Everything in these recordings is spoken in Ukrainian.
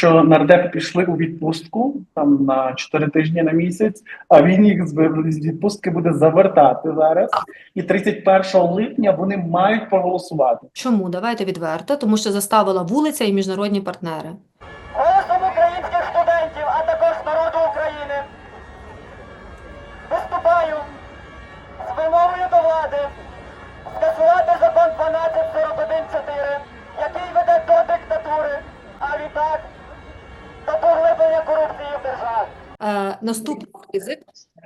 що нардепи пішли у відпустку там на 4 тижні на місяць, а він їх з відпустки буде завертати зараз. І 31 липня вони мають проголосувати. Чому? Давайте відверто, тому що заставила вулиця і міжнародні партнери. Голосом українських студентів, а також народу України. Виступаю з вимогою до влади скасувати закон 1241-4, який веде до диктатури, а відтак до поглиблення корупції в державі. Е, наступний ризик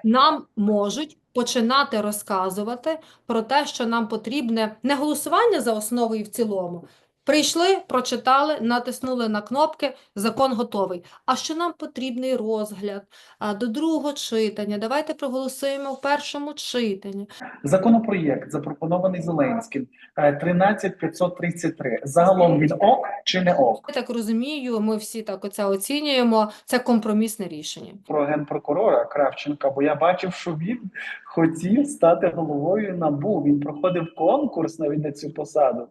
нам можуть починати розказувати про те, що нам потрібне не голосування за основу і в цілому. Прийшли, прочитали, натиснули на кнопки, закон готовий. А що нам потрібний розгляд а, до другого читання? Давайте проголосуємо в першому читанні. Законопроєкт запропонований Зеленським е, 13533. Загалом він ок чи не ок? Я так розумію, ми всі так оце оцінюємо. Це компромісне рішення. Про генпрокурора Кравченка, бо я бачив, що він хотів стати головою НАБУ. Він проходив конкурс навіть на цю посаду.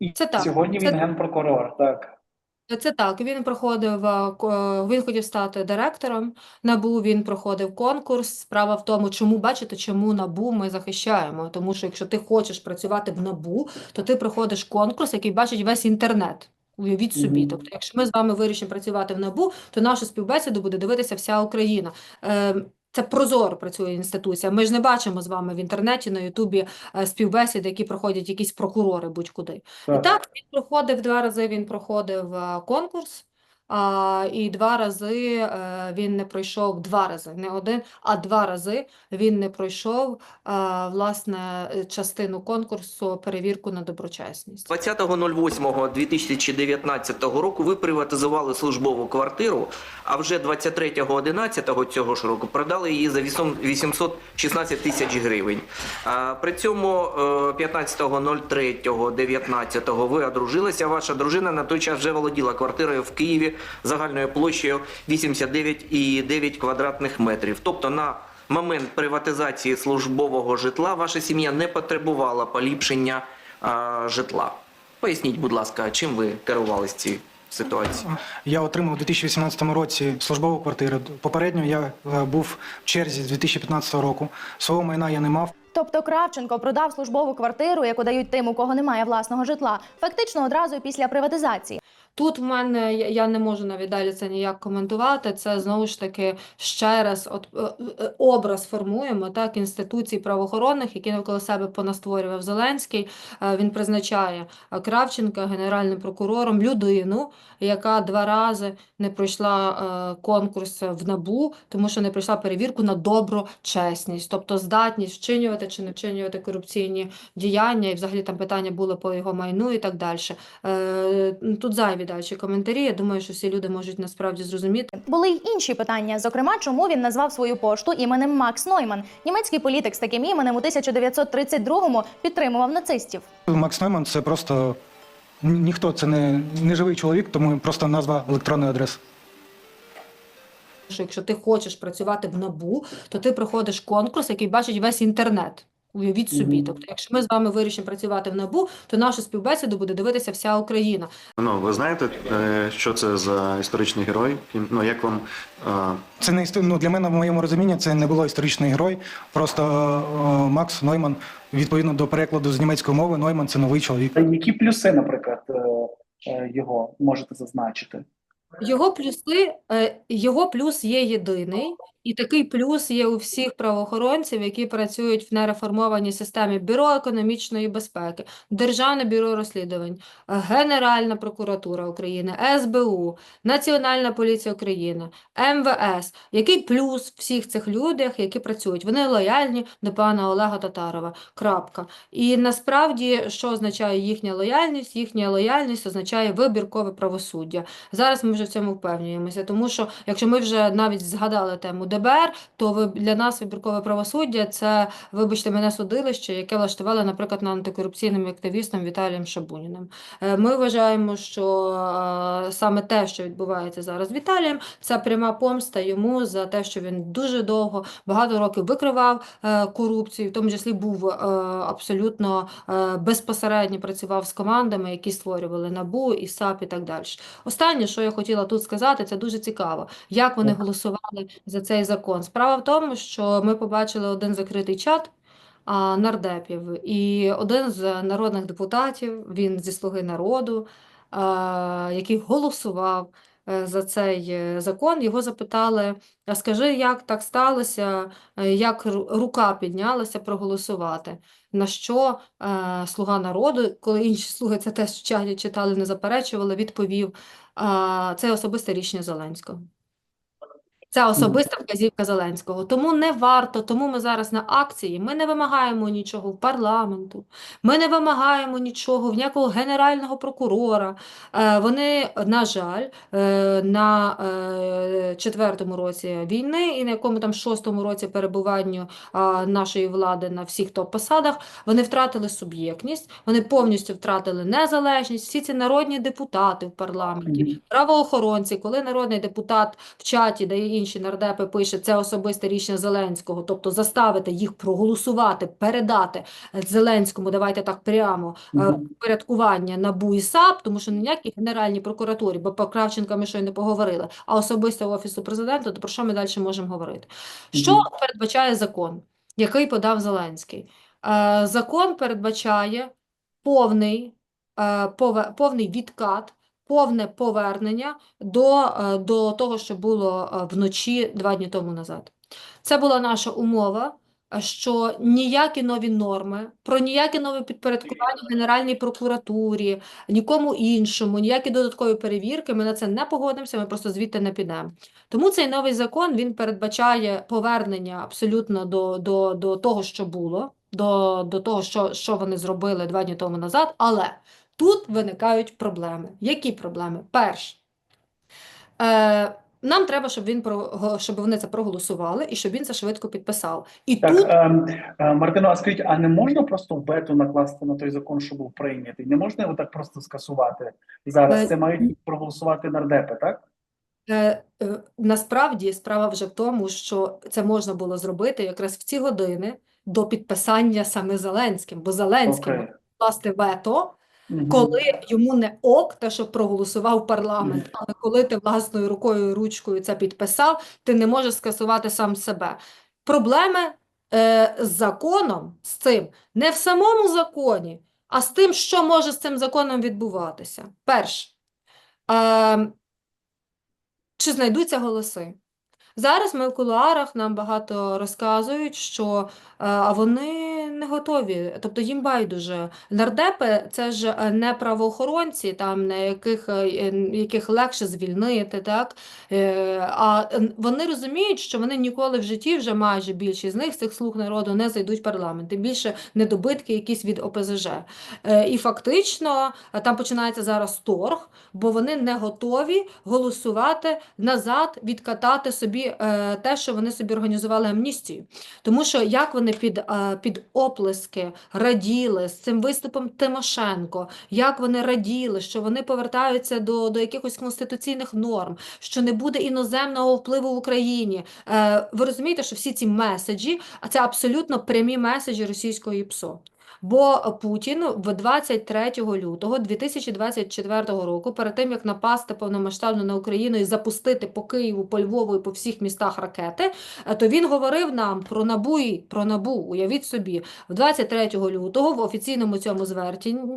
І Це так, сьогодні це він генпрокурор. Так. Це так. Він проходив, ко- він хотів стати директором НАБУ, він проходив конкурс. Справа в тому, чому бачите, чому НАБУ ми захищаємо. Тому що якщо ти хочеш працювати в НАБУ, то ти проходиш конкурс, який бачить весь інтернет. Уявіть собі. Мгм. Тобто, якщо ми з вами вирішимо працювати в НАБУ, то нашу співбесіду буде дивитися вся Україна. Ем, Це прозоро працює інституція. Ми ж не бачимо з вами в інтернеті, на Ютубі е, співбесіди, які проходять якісь прокурори будь-куди. І Так. він проходив два рази, він проходив е, конкурс, а, і два рази е, він не пройшов, два рази, не один, а два рази він не пройшов, е, власне, е, частину конкурсу, перевірку на доброчесність. 20.08.2019 року ви приватизували службову квартиру, а вже 23.11 цього ж року продали її за 8 816 тисяч гривень. А, При цьому е, 15.03.19 ви одружилися. Ваша дружина на той час вже володіла квартирою в Києві загальною площею 89,9 квадратних метрів. Тобто на момент приватизації службового житла ваша сім'я не потребувала поліпшення а, житла. Поясніть, будь ласка, чим ви керувалися цією ситуацією? Я отримав у 2018 році службову квартиру. Попередньо я е, був в черзі з 2015 року. Свого майна я не мав. Тобто Кравченко продав службову квартиру, яку дають тим, у кого немає власного житла, фактично одразу після приватизації. Тут в мене я не можу навіть далі це ніяк коментувати. Це знову ж таки ще раз от, е, е, образ формуємо так інституцій правоохоронних, які навколо себе понастворював Зеленський. Е, Він призначає Кравченка генеральним прокурором людину, яка два рази не пройшла конкурс в НАБУ, тому що не пройшла перевірку на доброчесність, тобто здатність вчинювати чи не вчинювати корупційні діяння, і взагалі там питання були по його майну і так далі. Тут зайві далі коментарі. Я думаю, що всі люди можуть насправді зрозуміти. Були й інші питання, зокрема, чому він назвав свою пошту іменем Макс Нойман. Німецький політик з таким іменем у 1932-му підтримував нацистів. Макс Нойман це просто ніхто, це не, не живий чоловік, тому просто назва електронної адреси. Що якщо ти хочеш працювати в НАБУ, то ти проходиш конкурс, який бачить весь інтернет. Уявіть собі. Тобто, якщо ми з вами вирішимо працювати в НАБУ, то нашу співбесіду буде дивитися вся Україна. Ну, ви знаєте, е, що це за історичний герой? Ну, як вам е, Це не істо- ну, для мене, в моєму розумінні, це не було історичний герой. Просто е, Макс Нойман, відповідно до перекладу з німецької мови, Нойман це новий чоловік. Які плюси, наприклад, його можете зазначити? Його плюси, його плюс є єдиний, і такий плюс є у всіх правоохоронців, які працюють в нереформованій системі Бюро економічної безпеки, Державне бюро розслідувань, Генеральна прокуратура України, СБУ, Національна поліція України, МВС. Який плюс всіх цих людях, які працюють? Вони лояльні до пана Олега Татарова. Крапка. І насправді, що означає їхня лояльність? Їхня лояльність означає вибіркове правосуддя. Зараз ми вже в цьому впевнюємося, тому що якщо ми вже навіть згадали тему ДБР, то ви- для нас вибіркове правосуддя це, вибачте мене, судилище, яке влаштували, наприклад, на антикорупційним активістом Віталієм Шабуніним. Е, Ми вважаємо, що е, саме те, що відбувається зараз з Віталієм, це пряма помста йому за те, що він дуже довго, багато років викривав е, корупцію, в тому числі був абсолютно безпосередньо працював з командами, які створювали НАБУ і САП і так далі. Останнє, що я хотіла тут сказати, це дуже цікаво, як вони голосували за цей закон. Справа в тому, що ми побачили один закритий чат нардепів, і один з народних депутатів, він зі «Слуги народу», який голосував е, за цей е, закон, його запитали, а скажи, як так сталося, е, як рука піднялася проголосувати? На що е, «Слуга народу», коли інші слуги це теж в чаті читали, не заперечували, відповів, а, це особисте рішення Зеленського. Це особиста вказівка Зеленського. Тому не варто, тому ми зараз на акції. Ми не вимагаємо нічого в парламенту, ми не вимагаємо нічого в ніякого генерального прокурора. Е, Вони, на жаль, е, на е, четвертому році війни і на якому там шостому році перебуванню нашої влади на всіх топ-посадах, вони втратили суб'єктність, вони повністю втратили незалежність. Всі ці народні депутати в парламенті, правоохоронці, коли народний депутат в чаті, де є інші нардепи, пише це особисте рішення Зеленського, тобто заставити їх проголосувати, передати Зеленському, давайте так прямо, е, порядкування НАБУ і САП, тому що ніякі генеральні прокуратурі, бо про Кравченка ми щойно поговорили, а особисто в Офісу президента, то про що ми далі можемо говорити? Що передбачає закон, який подав Зеленський? Е, Закон передбачає повний, е, повний відкат, повне повернення до, е, до того, що було е, вночі два дні тому назад. Це була наша умова, е, що ніякі нові норми, про ніяке нове підпорядкування Генеральній прокуратурі, нікому іншому, ніякі додаткові перевірки, ми на це не погодимося, ми просто звідти не підемо. Тому цей новий закон він передбачає повернення абсолютно до, до, до того, що було, до, до того, що, що вони зробили два дні тому назад. Але тут виникають проблеми. Які проблеми? Перш, е, нам треба, щоб він про щоб вони це проголосували і щоб він це швидко підписав. І Так, тут ем, е, Мартино, а скажіть, а не можна просто вето накласти на той закон, що був прийнятий? Не можна його так просто скасувати зараз? Е, Це мають проголосувати нардепи, так? Е, е, Насправді справа вже в тому, що це можна було зробити якраз в ці години до підписання саме Зеленським, бо Зеленський Окей. може класти вето, Коли йому не ок, те, що проголосував парламент, але коли ти власною рукою і ручкою це підписав, ти не можеш скасувати сам себе. Проблеми е, з законом, з цим, не в самому законі, а з тим, що може з цим законом відбуватися. Перше, е, чи знайдуться голоси? Зараз ми в кулуарах нам багато розказують, що е, а вони не готові, тобто їм байдуже. Нардепи це ж е, не правоохоронці, там на яких, е, е, яких легше звільнити, так? А вони розуміють, що вони ніколи в житті, вже майже більшість з них, з цих слуг народу, не зайдуть в парламент, тим більше недобитки якісь від ОПЗЖ. І фактично там починається зараз торг, бо вони не готові голосувати назад, відкатати собі те, що вони собі організували амністію. Тому що як вони під, під оплески раділи з цим виступом Тимошенко, як вони раділи, що вони повертаються до, до якихось конституційних норм, що не буде іноземного впливу в Україні. Е, ви розумієте, що всі ці меседжі, а це абсолютно прямі меседжі російського ІПСО. Бо Путін в 23 лютого 2024 року, перед тим як напасти повномасштабно на Україну і запустити по Києву, по Львову і по всіх містах ракети, е, то він говорив нам про НАБУ, і- про НАБУ, уявіть собі, в 23 лютого в офіційному цьому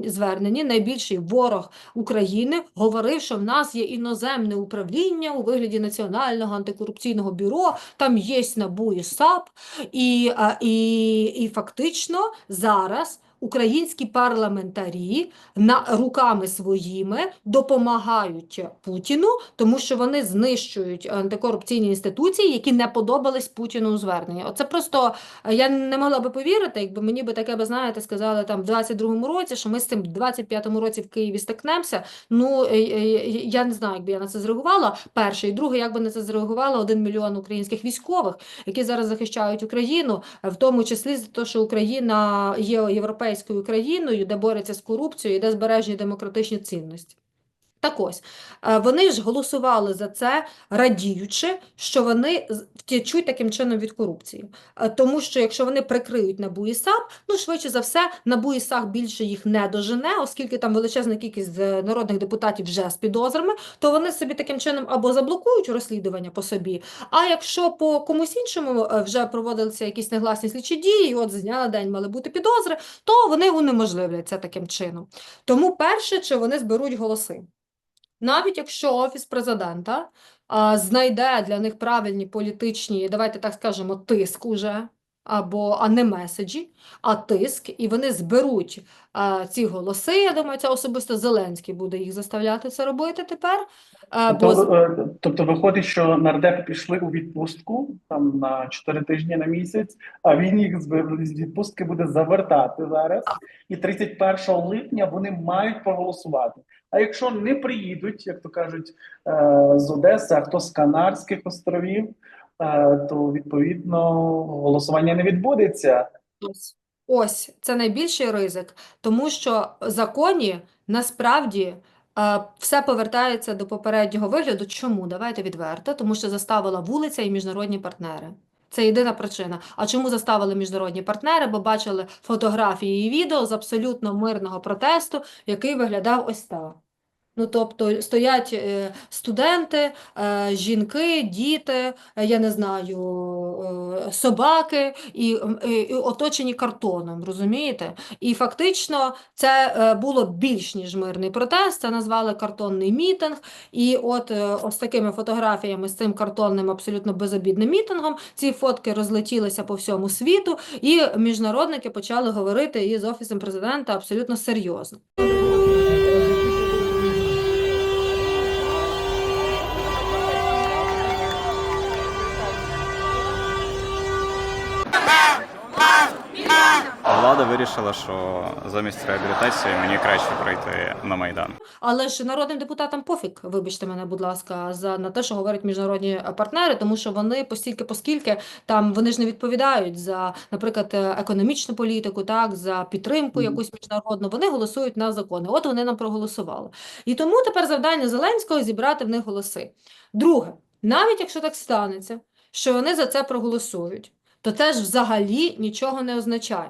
зверненні найбільший ворог України говорив, що в нас є іноземне управління у вигляді Національного антикорупційного бюро, там є НАБУ і САП, і, а, і, і фактично зараз українські парламентарі на руками своїми допомагають Путіну, тому що вони знищують антикорупційні інституції, які не подобались Путіну у зверненні. Оце просто е, я не могла би повірити, якби мені би таке би знаєте, сказали там в 22-му році, що ми з цим в 25-му році в Києві стикнемося. Ну е, е, я не знаю, якби я на це зреагувала. Перше і друге, як би на це зреагувало один мільйон українських військових, які зараз захищають Україну, в тому числі за те, що Україна є європейською країною, де бореться з корупцією, і де збережені демократичні цінності. Так ось, е, вони ж голосували за це, радіючи, що вони втічуть таким чином від корупції. Е, Тому що якщо вони прикриють НАБУ і САП, ну швидше за все, НАБУ і САП більше їх не дожене, оскільки там величезна кількість е, народних депутатів вже з підозрами, то вони собі таким чином або заблокують розслідування по собі, а якщо по комусь іншому вже проводилися якісь негласні слідчі дії, і от з дня на день мали бути підозри, то вони унеможливлять це таким чином. Тому перше, чи вони зберуть голоси. Навіть якщо Офіс президента а, знайде для них правильні політичні, давайте так скажемо, тиск уже, або а не меседжі, а тиск, і вони зберуть а, ці голоси. Я думаю, це особисто Зеленський буде їх заставляти це робити тепер. А, Тобто, е, тобто виходить, що нардепи пішли у відпустку там на 4 тижні на місяць, а він їх з відпустки буде завертати зараз. І 31 липня вони мають проголосувати. А якщо не приїдуть, як то кажуть, е, з Одеси, а хто з Канарських островів, е, то відповідно голосування не відбудеться. Ось, ось це найбільший ризик, тому що законі насправді е, все повертається до попереднього вигляду. Чому? Давайте відверто, тому що заставила вулиця і міжнародні партнери. Це єдина причина. А чому заставили міжнародні партнери? Бо бачили фотографії і відео з абсолютно мирного протесту, який виглядав ось так. Ну, тобто стоять е, студенти, е, жінки, діти, е, я не знаю, собаки і, і, оточені картоном, розумієте? І фактично це було більш ніж мирний протест, це назвали картонний мітинг. І от ось такими фотографіями з цим картонним абсолютно безобідним мітингом ці фотки розлетілися по всьому світу, і міжнародники почали говорити із Офісом президента абсолютно серйозно. Влада вирішила, що замість реабілітації мені краще пройти на Майдан. Але ж народним депутатам пофіг, вибачте мене, будь ласка, за на те, що говорять міжнародні партнери, тому що вони постільки, поскільки там вони ж не відповідають за, наприклад, економічну політику, так за підтримку якусь міжнародну. Вони голосують на закони. От вони нам проголосували. І тому тепер завдання Зеленського зібрати в них голоси. Друге, навіть якщо так станеться, що вони за це проголосують, то це ж взагалі нічого не означає.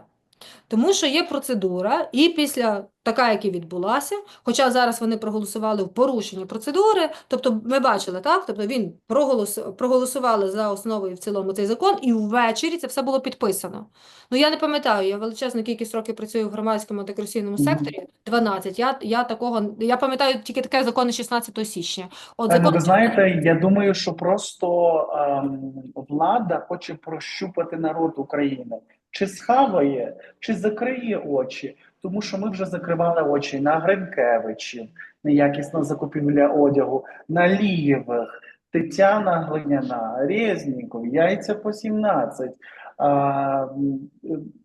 Тому що є процедура, і після така, яка відбулася, хоча зараз вони проголосували в порушенні процедури, тобто ми бачили, так? Тобто він проголос, проголосували за основу і в цілому цей закон, і ввечері це все було підписано. Ну я не пам'ятаю, я величезну кількість років працюю в громадському антикорупційному секторі, 12. Я, я такого, я пам'ятаю тільки таке закони 16 січня. От закон ви знаєте, я думаю, що просто ем, влада хоче прощупати народ України. Чи схаває, чи закриє очі, тому що ми вже закривали очі на Гринкевичів, неякісна закупівля одягу, на Лієвих, Тетяна Глиняна, Резніков, яйця по 17, а, м,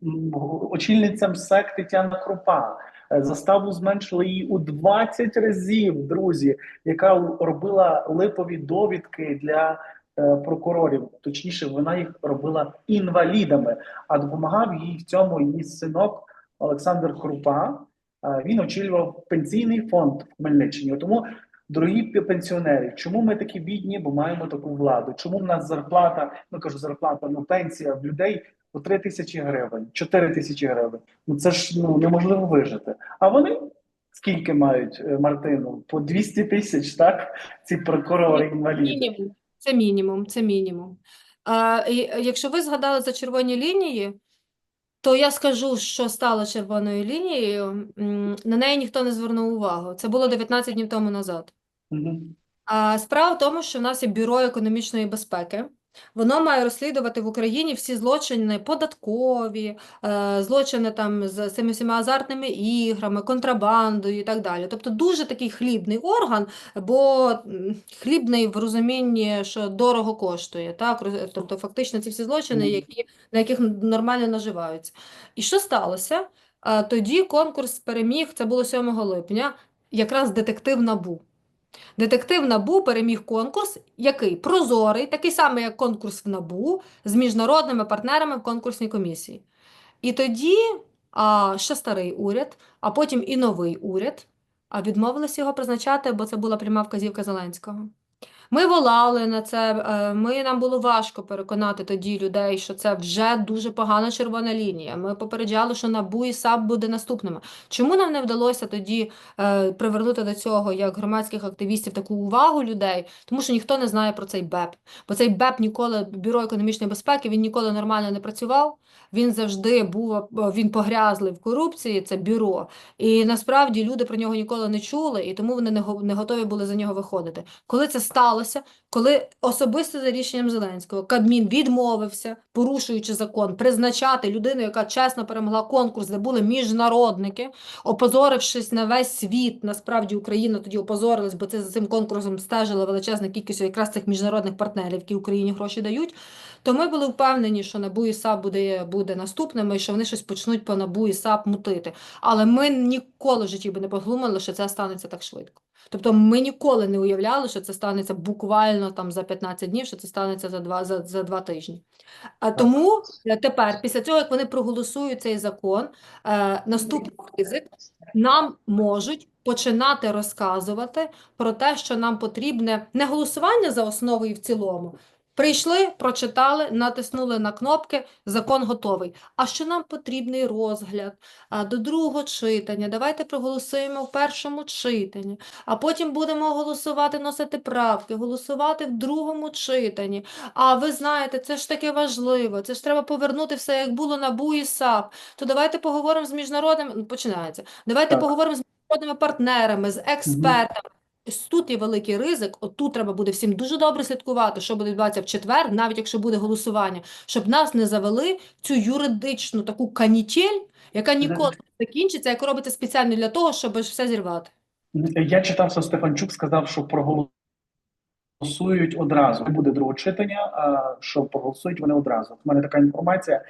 м, очільниця МСЕК Тетяна Крупа. Заставу зменшили її у 20 разів, друзі яка робила липові довідки для прокурорів. Точніше, вона їх робила інвалідами, а допомагав їй в цьому її синок Олександр Крупа. Е, він очолював пенсійний фонд в Хмельниччині. Тому, дорогі пенсіонери, чому ми такі бідні, бо маємо таку владу? Чому в нас зарплата, ну кажу, зарплата, ну пенсія в людей по 3 тисячі гривень, 4 тисячі гривень. Ну це ж ну неможливо вижити. А вони скільки мають е, Мартину? По 200 тисяч, так? Ці прокурори інваліди. Це мінімум, це мінімум. А, і, е, якщо ви згадали за червоні лінії, то я скажу, що стало червоною лінією. На неї ніхто не звернув увагу. Це було 19 днів тому назад. А справа в тому, що в нас є Бюро економічної безпеки, Воно має розслідувати в Україні всі злочини податкові, е, злочини там з цими всіма азартними іграми, контрабандою і так далі. Тобто дуже такий хлібний орган, бо хлібний в розумінні, що дорого коштує. Так? Тобто фактично ці всі злочини, які, на яких нормально наживаються. І що сталося? Тоді конкурс переміг, це було 7 липня, якраз детектив НАБУ. Детектив НАБУ переміг конкурс, який прозорий, такий самий, як конкурс в НАБУ, з міжнародними партнерами в конкурсній комісії. І тоді а, ще старий уряд, а потім і новий уряд а відмовилися його призначати, бо це була пряма вказівка Зеленського. Ми волали на це, е, ми, нам було важко переконати тоді людей, що це вже дуже погана червона лінія. Ми попереджали, що НАБУ і САП буде наступними. Чому нам не вдалося тоді е, привернути до цього як громадських активістів таку увагу людей? Тому що ніхто не знає про цей БЕП. Бо цей БЕП ніколи, Бюро економічної безпеки, він ніколи нормально не працював. Він завжди був, е, він погрязлий в корупції, це бюро. І насправді люди про нього ніколи не чули, і тому вони не, го- не готові були за нього виходити. Коли це сталося, коли особисто за рішенням Зеленського Кабмін відмовився, порушуючи закон, призначати людину, яка чесно перемогла конкурс, де були міжнародники, опозорившись на весь світ, насправді Україна тоді опозорилась, бо це за цим конкурсом стежила величезна кількість якраз цих міжнародних партнерів, які Україні гроші дають. То ми були впевнені, що НАБУ і САП буде, буде наступними, і що вони щось почнуть по НАБУ і САП мутити. Але ми ніколи в житті би не подумали, що це станеться так швидко. Тобто ми ніколи не уявляли, що це станеться буквально там за 15 днів, що це станеться за два, за, за два тижні. А тому е, тепер, після цього, як вони проголосують цей закон, е, наступний ризик нам можуть починати розказувати про те, що нам потрібне не голосування за основу і в цілому. Прийшли, прочитали, натиснули на кнопки, закон готовий. А що нам потрібний розгляд а, до другого читання? Давайте проголосуємо в першому читанні, а потім будемо голосувати, носити правки, голосувати в другому читанні. А ви знаєте, це ж таке важливо, це ж треба повернути все, як було на БУ і САП. То давайте поговоримо з міжнародними, починається. Давайте Так. поговоримо з міжнародними партнерами, з експертами. Тут є великий ризик, от тут треба буде всім дуже добре слідкувати, що буде відбуватися в четвер, навіть якщо буде голосування, щоб нас не завели в цю юридичну таку канітель, яка ніколи не закінчиться, яка робиться спеціально для того, щоб все зірвати. Я читав, що Стефанчук сказав, що проголосують одразу. Буде другого читання, що проголосують вони одразу. У мене така інформація.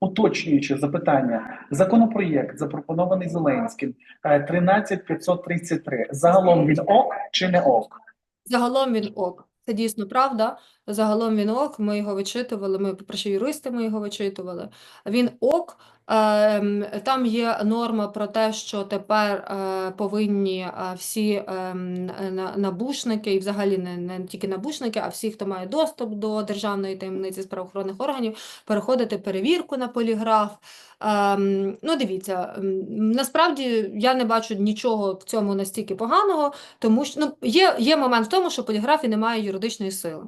Уточнюючи запитання, законопроєкт запропонований Зеленським е, 13533. Загалом він ок чи не ок? Загалом він ок. Це дійсно правда. Загалом він ок. Ми його вичитували. Ми, по-перше, юристи ми його вичитували. Він ок. Ем, Там є норма про те, що тепер е, повинні е, всі ем, на- набушники, і взагалі не, не тільки набушники, а всі, хто має доступ до державної таємниці з правоохоронних органів, переходити перевірку на поліграф. Ем, ну, дивіться, насправді я не бачу нічого в цьому настільки поганого, тому що ну, є, є момент в тому, що поліграфі немає юридичної сили.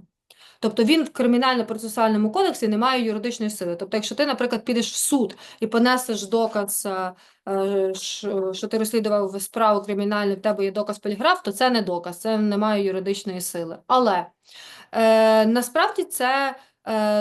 Тобто він в кримінально-процесуальному кодексі не має юридичної сили. Тобто, якщо ти, наприклад, підеш в суд і понесеш доказ, е, е, що ти розслідував справу кримінальну, в тебе є доказ поліграф, то це не доказ, це не має юридичної сили. Але е, насправді це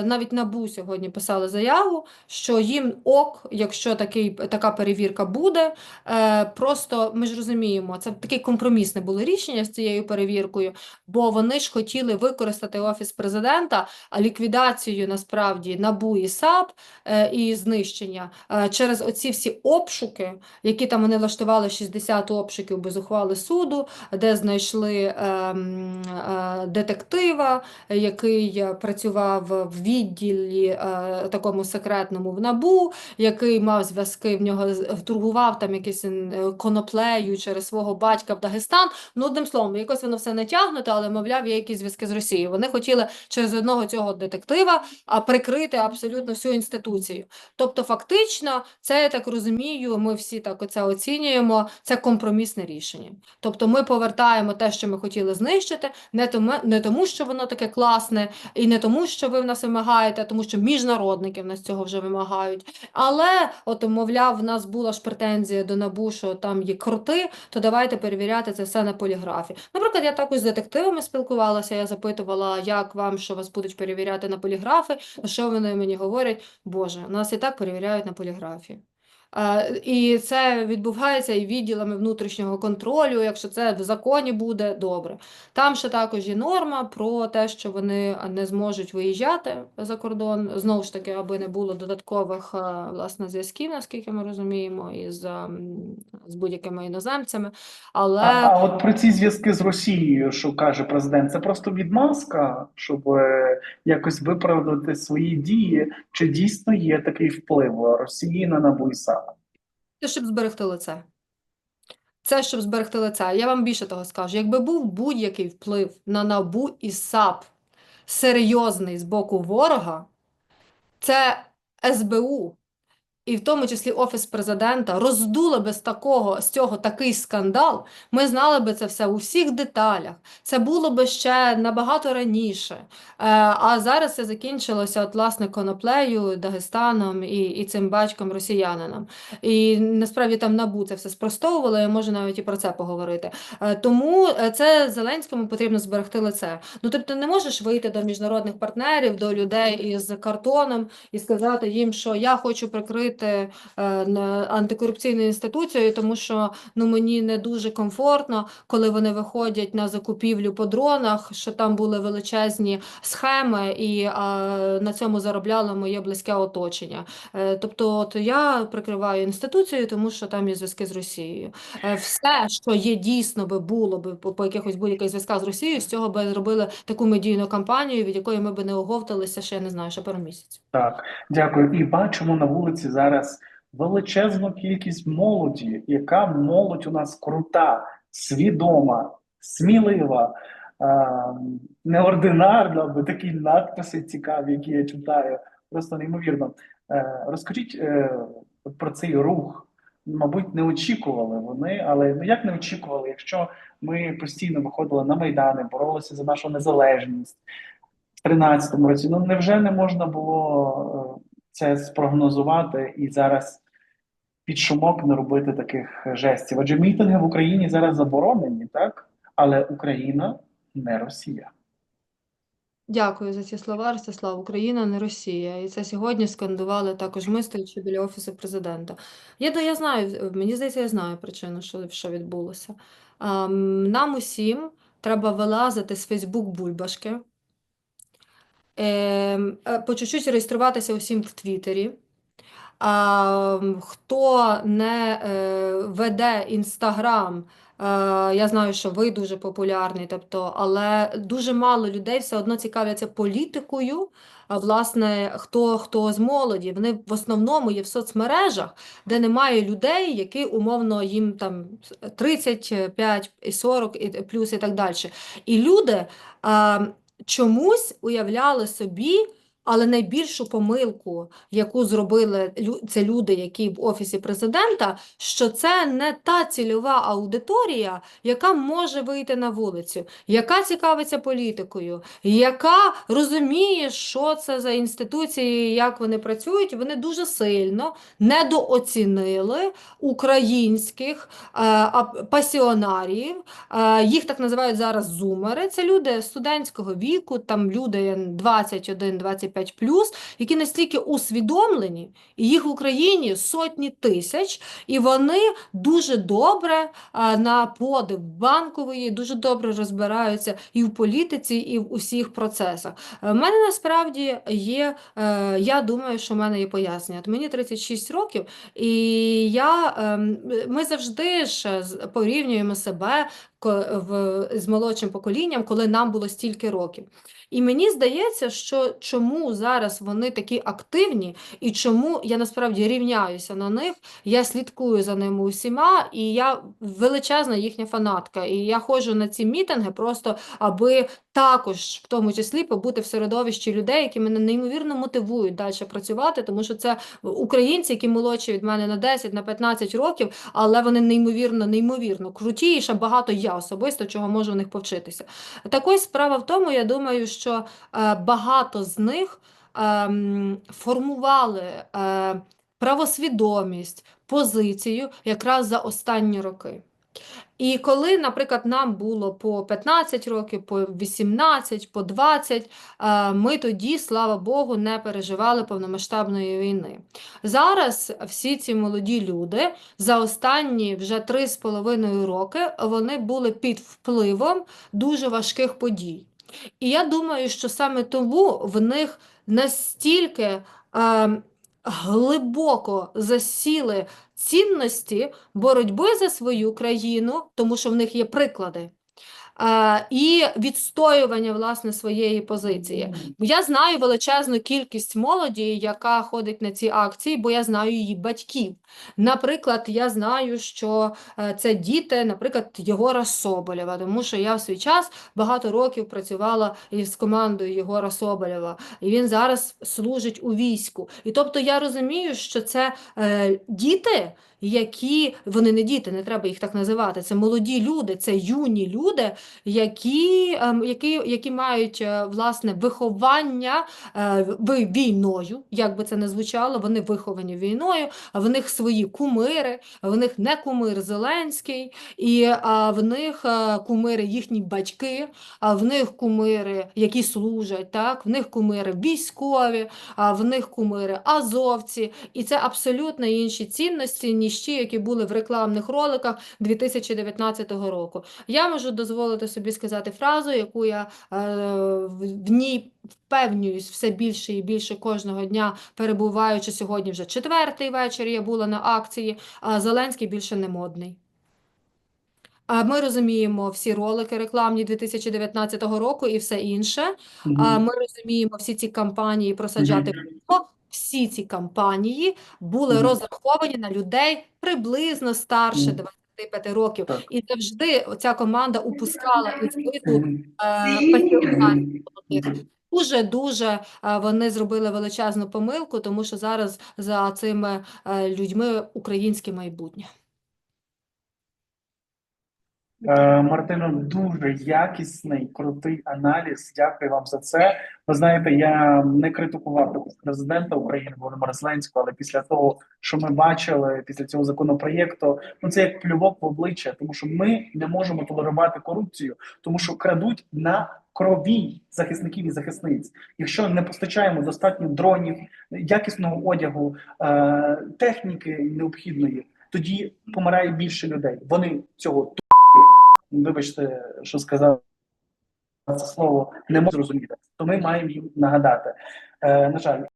навіть НАБУ сьогодні писали заяву, що їм ок, якщо такий, така перевірка буде. Е, просто ми ж розуміємо, це таке компромісне було рішення з цією перевіркою, бо вони ж хотіли використати Офіс президента, а ліквідацію насправді НАБУ і САП е, і знищення е, через оці всі обшуки, які там вони влаштували 60 обшуків без ухвали суду, де знайшли ем, е, детектива, який е, працював в відділі е, такому секретному в НАБУ, який мав зв'язки в нього торгував там якийсь е, коноплею через свого батька в Дагестан. Ну, одним словом, якось воно все не тягнуто, але, мовляв, є якісь зв'язки з Росією. Вони хотіли через одного цього детектива прикрити абсолютно всю інституцію. Тобто, фактично, це, я так розумію, ми всі так оце оцінюємо, це компромісне рішення. Тобто ми повертаємо те, що ми хотіли знищити, не тому, не тому що воно таке класне, і не тому, що ви ви в нас вимагаєте, тому що міжнародники в нас цього вже вимагають. Але, от, мовляв, в нас була ж претензія до НАБУ, що там є крути, то давайте перевіряти це все на поліграфі. Наприклад, я також з детективами спілкувалася, я запитувала, як вам, що вас будуть перевіряти на поліграфи, що вони мені говорять, Боже, нас і так перевіряють на поліграфі. І це відбувається і відділами внутрішнього контролю. Якщо це в законі буде, добре. Там ще також є норма про те, що вони не зможуть виїжджати за кордон. Знову ж таки, аби не було додаткових е, власне зв'язків, наскільки ми розуміємо, із з будь-якими іноземцями. Але А, а от про ці зв'язки з Росією, що каже президент, це просто відмазка, щоб е, якось виправдати свої дії, чи дійсно є такий вплив Росії на НАБУ і САП? Це щоб зберегти лице. Це щоб зберегти лице. Я вам більше того скажу. Якби був будь-який вплив на НАБУ і САП серйозний з боку ворога, це СБУ, і в тому числі Офіс президента, роздули би з такого, з цього такий скандал, ми знали би це все у всіх деталях. Це було би ще набагато раніше. Е, а зараз це закінчилося, от, власне, коноплею, Дагестаном і, і цим батьком росіянином. І насправді там НАБУ це все спростовувало, я можу навіть і про це поговорити. Е, Тому е, це Зеленському потрібно зберегти лице. Ну тобто не можеш вийти до міжнародних партнерів, до людей із картоном і сказати їм, що я хочу прикрити е, на- антикорупційною інституцією, тому що ну мені не дуже комфортно, коли вони виходять на закупівлю по дронах, що там були величезні схеми, і на цьому заробляло моє близьке оточення. Е, Тобто, от я прикриваю інституцію, тому що там є зв'язки з Росією. Е, Все, що є дійсно би було би по якихось будь-яких зв'язках з Росією, з цього би зробили таку медійну кампанію, від якої ми би не оговталися ще я не знаю, ще пару місяців. Так, дякую. І бачимо на вулиці зараз величезну кількість молоді, яка молодь у нас крута, свідома, смілива, неординарна, бо такі надписи цікаві, які я читаю, просто неймовірно. Е, Розкажіть е, про цей рух. Мабуть, не очікували вони, але ну як не очікували, якщо ми постійно виходили на майдани, боролися за нашу незалежність в 13-му році. Ну невже не можна було е, це спрогнозувати і зараз під шумок не робити таких жестів? Адже мітинги в Україні зараз заборонені, так? Але Україна не Росія. Дякую за ці слова, Ростислав. Україна не Росія. І це сьогодні скандували також ми, стоячи біля Офісу президента. Я, да, я знаю, мені здається, я знаю причину, що, що відбулося. Ам, Нам усім треба вилазити з Фейсбук бульбашки, по чуть-чуть реєструватися усім в Твіттері. Хто не е, веде Інстаграм, е, я знаю, що ви дуже популярний, тобто, але дуже мало людей все одно цікавляться політикою. А власне, хто, хто з молоді, вони в основному є в соцмережах, де немає людей, які умовно їм там 35 і 40 і плюс і так далі. І люди чомусь уявляли собі, але найбільшу помилку, яку зробили це люди, які в офісі президента, що це не та цільова аудиторія, яка може вийти на вулицю, яка цікавиться політикою, яка розуміє, що це за інституції, як вони працюють. Вони дуже сильно недооцінили українських е, пасіонарів. Е, Їх так називають зараз зумери. Це люди студентського віку, там люди 21-25 плюс, які настільки усвідомлені, і їх в Україні сотні тисяч, і вони дуже добре е, на подив банкової, дуже добре розбираються і в політиці, і в усіх процесах. Е, В мене насправді є, е, я думаю, що в мене є пояснення. От мені 36 років, і я, ем, ми завжди ж порівнюємо себе в, з молодшим поколінням, коли нам було стільки років. І мені здається, що чому зараз вони такі активні, і чому я насправді рівняюся на них, я слідкую за ними усіма, і я величезна їхня фанатка. І я ходжу на ці мітинги просто аби також в тому числі побути в середовищі людей, які мене неймовірно мотивують далі працювати, тому що це українці, які молодші від мене на 10, на 15 років, але вони неймовірно, неймовірно круті, багато я особисто чого можу в них повчитися. Так ось справа в тому, я думаю, що е, багато з них ем, формували е, правосвідомість, позицію якраз за останні роки. І коли, наприклад, нам було по 15 років, по 18, по 20, е, ми тоді, слава Богу, не переживали повномасштабної війни. Зараз всі ці молоді люди за останні вже 3,5 роки вони були під впливом дуже важких подій. І я думаю, що саме тому в них настільки е, глибоко засіли цінності боротьби за свою країну, тому що в них є приклади. І відстоювання власне своєї позиції. Я знаю величезну кількість молоді, яка ходить на ці акції, бо я знаю її батьків. Наприклад, я знаю, що е, це діти, наприклад, Єгора Соболєва, тому що я в свій час багато років працювала із командою Єгора Соболєва, і він зараз служить у війську. І тобто я розумію, що це е, діти, які вони не діти, не треба їх так називати. Це молоді люди, це юні люди, які, ем, які, які мають е, власне виховання е, війною, як би це не звучало, вони виховані війною, в них свої кумири, в них не кумир Зеленський, і в них е, кумири їхні батьки, а в них кумири, які служать, так, в них кумири військові, в них кумири азовці, і це абсолютно інші цінності, ніж які були в рекламних роликах 2019 року. Я можу дозволити собі сказати фразу, яку я е, в ній впевнююсь все більше і більше кожного дня, перебуваючи сьогодні вже четвертий вечір, я була на акції, а Зеленський більше не модний. А Ми розуміємо всі ролики рекламні 2019 року і все інше. А Ми розуміємо всі ці кампанії просаджати. Всі ці кампанії були Мгм. розраховані на людей приблизно старше Мгм. 25 років. Так. І завжди ця команда упускала із виду Мгм. е, патріотів. Дуже-дуже е, вони зробили величезну помилку, тому що зараз за цими е, людьми українське майбутнє. Е, Мартино, дуже якісний, крутий аналіз. Дякую вам за це. Ви знаєте, я не критикував президента України Володимира Зеленського, але після того, що ми бачили після цього законопроєкту, ну це як плювок в обличчя, тому що ми не можемо толерувати корупцію, тому що крадуть на крові захисників і захисниць. Якщо не постачаємо достатньо дронів, якісного одягу, е, техніки необхідної, тоді помирає більше людей. Вони цього вибачте, що сказав це слово, не можу зрозуміти, то ми маємо їм нагадати. Е, на жаль,